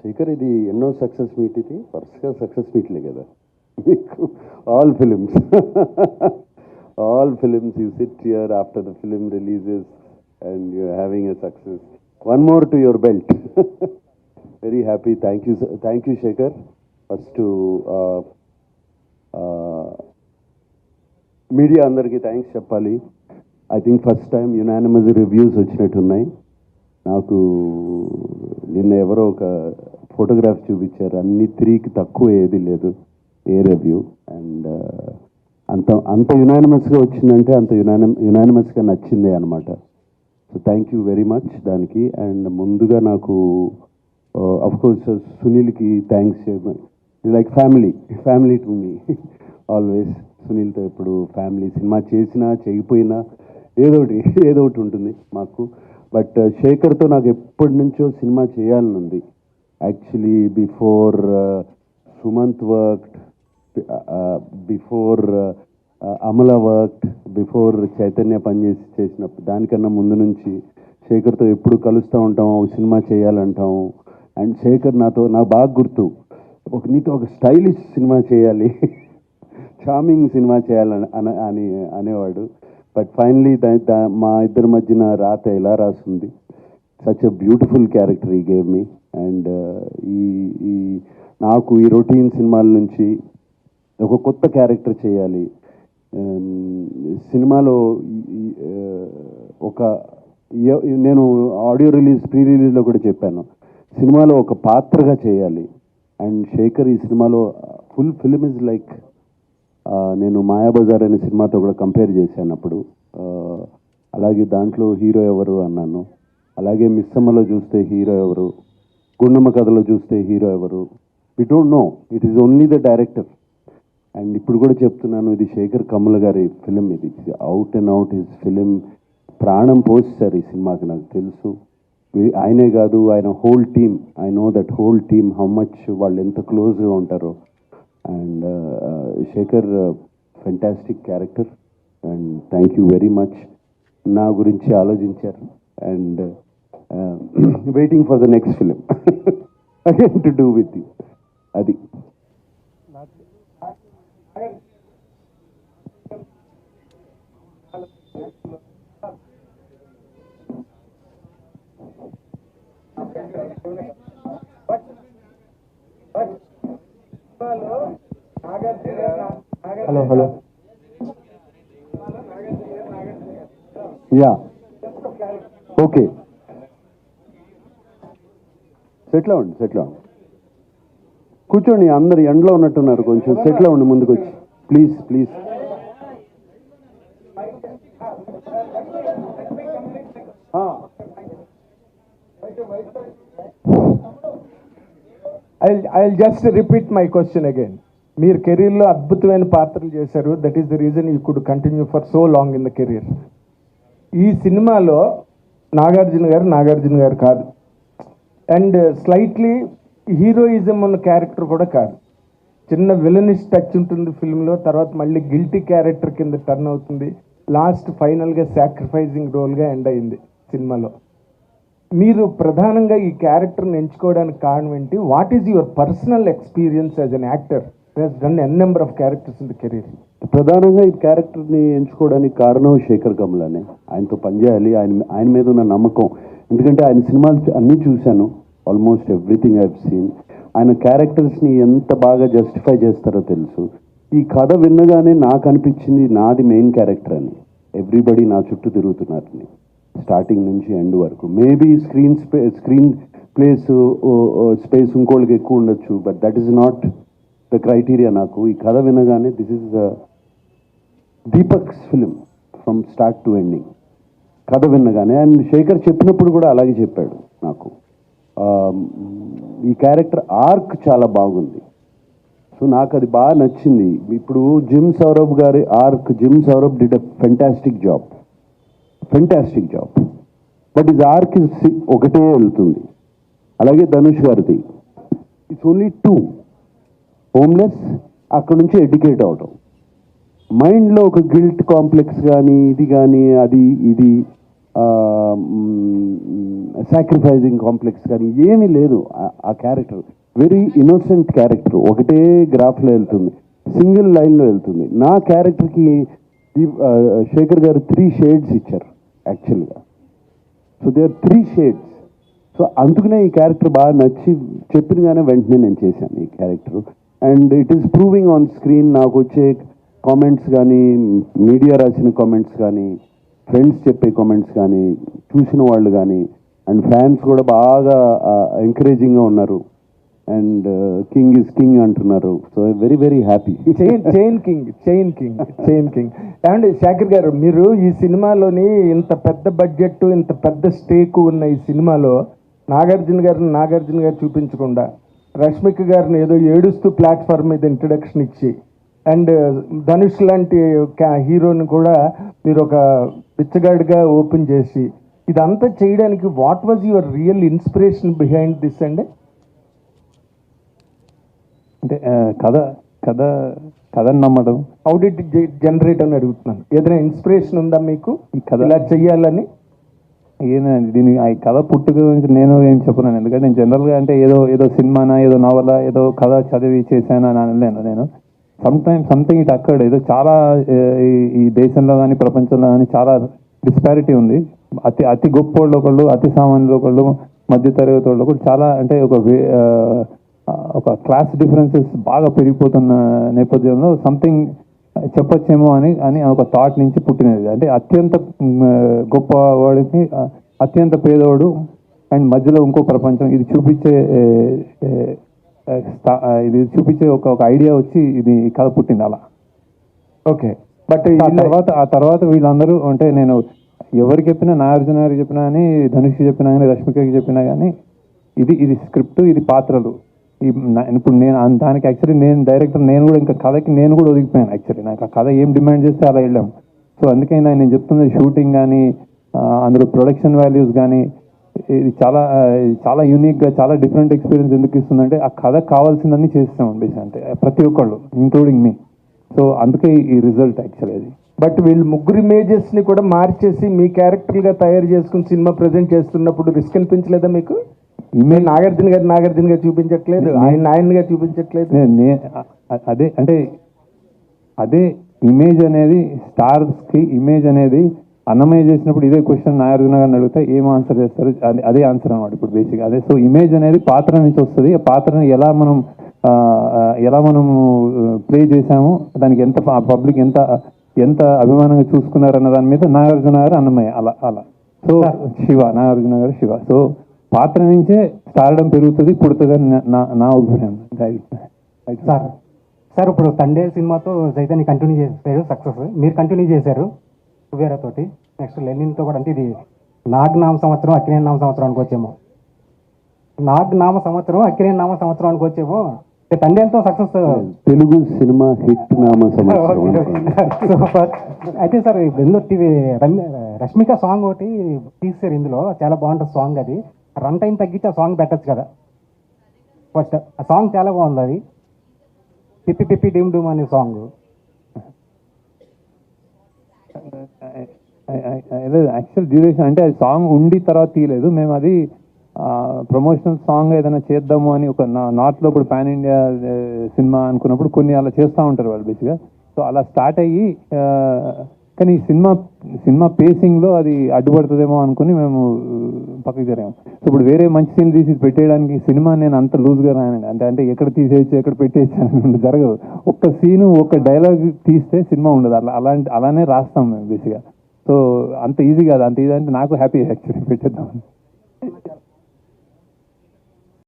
శేఖర్ ఇది ఎన్నో success meet ఇది వరుసగా సక్సెస్ మీట్లే కదా. మీకు all films all films you sit here after the film releases and you having a success one more to your belt very happy thank you thank you Shekhar first media అందరికీ thanks చెప్పాలి. I think first time unanimous reviews వచ్చినట్టున్నాయి. నాకు నిన్న ఎవరో ఒక photograph చూపించారు. అన్ని త్రీకి తక్కువ ఏది లేదు ఏ రివ్యూ అండ్ uh, అంత అంత యునానిమస్గా వచ్చిందంటే అంత యునానిమ యునానిమస్గా నచ్చిందే అనమాట so thank you very much దానికి. అండ్ ముందుగా నాకు అఫ్ కోర్స్ సునీల్కి thanks like family family to me always సునీల్తో ఇప్పుడు ఫ్యామిలీ సినిమా చేసినా చేయకపోయినా ఏదోటి ఏదోటి ఏదో ఒకటి ఉంటుంది మాకు. బట్ uh, శేఖర్తో నాకు ఎప్పటి నుంచో సినిమా చేయాలని ఉంది. Actually before uh, Sumanth worked before uh, Amala work before Chaitanya పనిచేసి చేసినప్పుడు దానికన్నా ముందు నుంచి శేఖర్తో ఎప్పుడు కలుస్తూ ఉంటాం సినిమా చేయాలంటాము అండ్ శేఖర్ నాతో నా బాగా గుర్తు. ఒక నీతో ఒక స్టైలిష్ సినిమా చేయాలి. చార్మింగ్ సినిమా చేయాలని అని అనేవాడు. బట్ ఫైనలీ మా ఇద్దరి మధ్యన రాత ఎలా రాసింది సచ్ ఎ బ్యూటిఫుల్ క్యారెక్టర్ ఈ గేమ్ మీ అండ్ ఈ ఈ నాకు ఈ రొటీన్ సినిమాల నుంచి ఒక కొత్త క్యారెక్టర్ చేయాలి. Um, సినిమాలో uh, ఒక నేను ఆడియో రిలీజ్ ప్రీ రిలీజ్లో కూడా చెప్పాను. సినిమాలో ఒక పాత్రగా చేయాలి. అండ్ శేఖర్ ఈ సినిమాలో ఫుల్ ఫిలిం ఇస్ లైక్ నేను మాయాబజార్ అనే సినిమాతో కూడా కంపేర్ చేశాను అప్పుడు. అలాగే దాంట్లో హీరో ఎవరు అన్నాను. అలాగే మిస్సమ్మలో చూస్తే హీరో ఎవరు? గుండమ్మ కథలో చూస్తే హీరో ఎవరు? We don't know it is only the director and ఇప్పుడు కూడా చెప్తున్నాను ఇది శేఖర్ కమల్ గారి ఫిలిం ఇది out and out his film ప్రాణం పోస్తారు ఈ సినిమాకి నాకు తెలుసు. ఆయనే కాదు ఆయన whole team I know that whole team how much వాళ్ళు ఎంత క్లోజ్గా ఉంటారో. And Shekhar fantastic character and thank you very much నా గురించి ఆలోచించారు. And waiting for the next film again to do with you అది. యా ఓకే సెటిల్ అవ్వండి settle అవ్వండి కూర్చోండి అందరు ఎండలో ఉన్నట్టున్నారు కొంచెం. సెటిల్ అవ్వండి ముందుకు వచ్చి please please I I just repeat my question again మీరు కెరీర్లో అద్భుతమైన పాత్రలు చేశారు. That is the reason you could continue for so long in the career ఈ సినిమాలో నాగార్జున గారు నాగార్జున గారు కాదు. అండ్ స్లైట్లీ హీరోయిజం ఉన్న క్యారెక్టర్ కూడా కాదు. చిన్న విలనిష్ టచ్ ఉంటుంది ఫిల్మ్లో తర్వాత మళ్ళీ గిల్టీ క్యారెక్టర్ కింద టర్న్ అవుతుంది. లాస్ట్ ఫైనల్గా సాక్రిఫైజింగ్ రోల్గా ఎండ్ అయింది సినిమాలో. మీరు ప్రధానంగా ఈ క్యారెక్టర్ని ఎంచుకోవడానికి కారణం ఏంటి? What is your personal experience as an actor? Done n number of characters in the career. ప్రధానంగా ఈ క్యారెక్టర్ని ఎంచుకోవడానికి కారణం శేఖర్ కమలానే. ఆయనతో పనిచేయాలి ఆయన ఆయన మీద ఉన్న నమ్మకం. ఎందుకంటే ఆయన సినిమాలు అన్నీ చూశాను. ఆల్మోస్ట్ ఎవ్రీథింగ్ ఐ సీన్ ఆయన క్యారెక్టర్స్ని ఎంత బాగా జస్టిఫై చేస్తారో తెలుసు. ఈ కథ విన్నగానే నాకు అనిపించింది నాది మెయిన్ క్యారెక్టర్ అని. ఎవ్రీబడి నా చుట్టూ తిరుగుతున్నారని. స్టార్టింగ్ నుంచి ఎండ్ వరకు. Maybe screen స్పే screen place space ఇంకోళ్ళకి ఎక్కువ ఉండొచ్చు but that is not the criteria నాకు. ఈ కథ వినగానే this is the Deepak's film from start to ending. కథ విన్నగానే అండ్ శేఖర్ చెప్పినప్పుడు కూడా అలాగే చెప్పాడు నాకు. ఈ క్యారెక్టర్ ఆర్క్ చాలా బాగుంది. సో నాకు అది బాగా నచ్చింది. ఇప్పుడు జిమ్ సౌరభ్ గారి arc Jim Saurabh did a fantastic job fantastic job but ఇది ఆర్క్ ఒకటే వెళ్తుంది. అలాగే ధనుష్ గారిది. ఇట్స్ ఓన్లీ టూ హోమ్లెస్ అక్కడ నుంచి ఎడ్యుకేట్ అవటం. మైండ్లో ఒక గిల్ట్ కాంప్లెక్స్ కానీ ఇది కానీ అది ఇది సాక్రిఫైజింగ్ కాంప్లెక్స్ కానీ ఏమీ లేదు ఆ- క్యారెక్టర్ వెరీ ఇన్నోసెంట్ క్యారెక్టర్ ఒకటే గ్రాఫ్లో వెళ్తుంది. సింగిల్ లైన్లో వెళ్తుంది. నా క్యారెక్టర్కి శేఖర్ గారు త్రీ షేడ్స్ ఇచ్చారు యాక్చువల్గా so they are three shades so అందుకనే ఈ క్యారెక్టర్ బాగా నచ్చి చెప్పినగానే వెంటనే నేను చేశాను ఈ character and it is proving on screen నాకు వచ్చే కామెంట్స్ కానీ మీడియా రాసిన కామెంట్స్ కానీ ఫ్రెండ్స్ చెప్పే కామెంట్స్ కానీ చూసిన వాళ్ళు కానీ అండ్ ఫ్యాన్స్ కూడా బాగా ఎంకరేజింగ్గా ఉన్నారు. అండ్ కింగ్ ఇస్ కింగ్ అంటున్నారు. So very very happy chain chain king chain king chain king and Shakir గారు మీరు ఈ సినిమాలోని ఇంత పెద్ద బడ్జెట్ ఇంత పెద్ద స్టేక్ ఉన్న ఈ సినిమాలో నాగార్జున గారిని నాగార్జున గారు చూపించకుండా రష్మిక గారిని ఏదో ఏడుస్తూ ప్లాట్ఫామ్ మీద ఇంట్రడక్షన్ ఇచ్చి అండ్ ధనుష్ లాంటి హీరోని కూడా మీరు ఒక బిచ్చగాడిగా ఓపెన్ చేసి ఇదంతా చేయడానికి what was your real inspiration behind this అండి? అంటే కథ కథ కథని నమ్మడం. హౌ డిడ్ జనరేట్ అని అడుగుతున్నాను. ఏదైనా ఇన్స్పిరేషన్ ఉందా మీకు? ఈ కథ ఇలా చెయ్యాలని? ఏంటంటే దీని ఆ కథ పుట్టుక గురించి నేను ఏం చెప్పలేను. ఎందుకంటే నేను జనరల్గా అంటే ఏదో ఏదో సినిమానా ఏదో నవల ఏదో కథ చదివి చేశాను అని అనలేను నేను. సమ్ టైమ్ సంథింగ్ ఇట్ అక్కడ ఏదో చాలా ఈ- దేశంలో కానీ ప్రపంచంలో కానీ చాలా డిస్పారిటీ ఉంది. అతి అతి గొప్ప వాళ్ళు ఒకళ్ళు అతి సామాన్యులు ఒకళ్ళు మధ్య తరగతి వాళ్ళు ఒకళ్ళు చాలా అంటే ఒక వే- ఆ, ఒక క్లాస్ డిఫరెన్సెస్ బాగా పెరిగిపోతున్న నేపథ్యంలో సంథింగ్ చెప్పొచ్చేమో అని అని ఒక థాట్ నుంచి పుట్టినది. అంటే అత్యంత గొప్ప వాడికి అత్యంత పేదవాడు అండ్ మధ్యలో ఇంకో ప్రపంచం. ఇది చూపించే ఇది చూపించే ఒక ఒక ఐడియా వచ్చి ఇది కథ పుట్టింది అలా ఓకే. బట్ ఆ తర్వాత ఆ తర్వాత వీళ్ళందరూ అంటే నేను ఎవరికి చెప్పినా నాగార్జున గారికి చెప్పినా కానీ ధనుష్ చెప్పినా కానీ రష్మికకి చెప్పినా కానీ ఇది ఇది స్క్రిప్ట్ ఇది పాత్రలు. ఇప్పుడు నేను దానికి యాక్చువల్లీ నేను డైరెక్టర్ నేను కూడా ఇంకా కథకి నేను కూడా ఒదిగిపోయాను యాక్చువల్లీ నాకు ఆ కథ ఏం డిమాండ్ చేస్తే అలా వెళ్ళాం. సో అందుకే నేను నేను చెప్తున్నది షూటింగ్ కానీ అందులో ప్రొడక్షన్ వాల్యూస్ కానీ ఇది చాలా చాలా యూనిక్గా చాలా డిఫరెంట్ ఎక్స్పీరియన్స్ ఎందుకు ఇస్తుందంటే ఆ కథ కావాల్సిందని చేస్తాం బేసిక్ అంటే ప్రతి ఒక్కళ్ళు ఇంక్లూడింగ్ మీ సో అందుకే ఈ రిజల్ట్ యాక్చువల్లీ అది. బట్ వీళ్ళు ముగ్గురు ఇమేజెస్ని కూడా మార్చేసి మీ క్యారెక్టర్గా తయారు చేసుకుని సినిమా ప్రజెంట్ చేస్తున్నప్పుడు రిస్క్ అనిపించలేదా మీకు? ఇమేజ్ నాగార్జున గారు నాగార్జున గారు చూపించట్లేదు ఆయన ఆయనగా చూపించట్లేదు. అదే అంటే అదే ఇమేజ్ అనేది స్టార్స్కి ఇమేజ్ అనేది అన్నమయ్య చేసినప్పుడు ఇదే క్వశ్చన్ నాగార్జున గారిని అడిగితే ఏం ఆన్సర్ చేస్తారు? అదే- అదే ఆన్సర్ అనమాట ఇప్పుడు బేసిక్ అదే సో ఇమేజ్ అనేది పాత్ర నుంచి వస్తుంది. ఆ పాత్రని ఎలా మనం ఎలా మనం ప్లే చేసాము దానికి ఎంత పబ్లిక్ ఎంత ఎంత అభిమానంగా చూసుకున్నారు అన్న దాని మీద నాగార్జున గారు అన్నమయ్య. అలా అలా. సో శివ నాగార్జున గారు శివ. సో పాత్ర నుంచే స్టార్డం పెరుగుతుంది పుడుతుంది అని నా- నా అభిప్రాయం. సార్. సార్ ఇప్పుడు తండే సినిమాతో చైతన్య కంటిన్యూ చేశారు సక్సెస్. మీరు కంటిన్యూ చేశారు. తోటి నెక్స్ట్ లెనిన్తో కూడా అంటే ఇది నాగ్ నామ సంవత్సరం అక్కినే నామ సంవత్సరం అనుకోవచ్చేమో నాగ్ నామ సంవత్సరం అక్కినే నామ సంవత్సరం అనుకోవచ్చేమో అంటే తండేలతో సక్సెస్ తెలుగు సినిమా హిట్ నామ సూపర్. అయితే సార్ ఇందులో టీవీ రష్మిక సాంగ్ ఒకటి తీసారు ఇందులో. చాలా బాగుంటుంది సాంగ్ అది. రన్ టైం తగ్గించి ఆ సాంగ్ పెట్టచ్చు కదా. ఫస్ట్ ఆ సాంగ్ చాలా బాగుంది అది. పిప్పి పిప్పి డీమ్ డూమ్ అనే సాంగ్. యాక్చువల్ డ్యూరేషన్ అంటే అది సాంగ్ ఉండి తర్వాత తీయలేదు. మేము అది ప్రమోషనల్ సాంగ్ ఏదైనా చేద్దాము అని ఒక నార్త్లో ఇప్పుడు పాన్ ఇండియా సినిమా అనుకున్నప్పుడు కొన్ని అలా చేస్తూ ఉంటారు వాళ్ళు బేసిక్గా సో అలా స్టార్ట్ అయ్యి కానీ ఈ సినిమా సినిమా పేసింగ్లో అది అడ్డుపడుతుందేమో అనుకుని మేము uh, పక్కకి జరిగాము సో ఇప్పుడు వేరే మంచి సీన్ తీసి పెట్టేయడానికి సినిమా నేను అంత లూజ్గా రాయనండి. అంటే అంటే ఎక్కడ తీసేయచ్చు ఎక్కడ పెట్టేయచ్చు అని జరగదు. ఒక్క సీను ఒక్క డైలాగ్ తీస్తే సినిమా ఉండదు. అలా అలాంటి అలానే రాస్తాం మేము బేసిక్గా సో అంత ఈజీ కాదు. అంత ఈజీ అంటే నాకు హ్యాపీ యాక్చువల్లీ పెట్టేద్దాం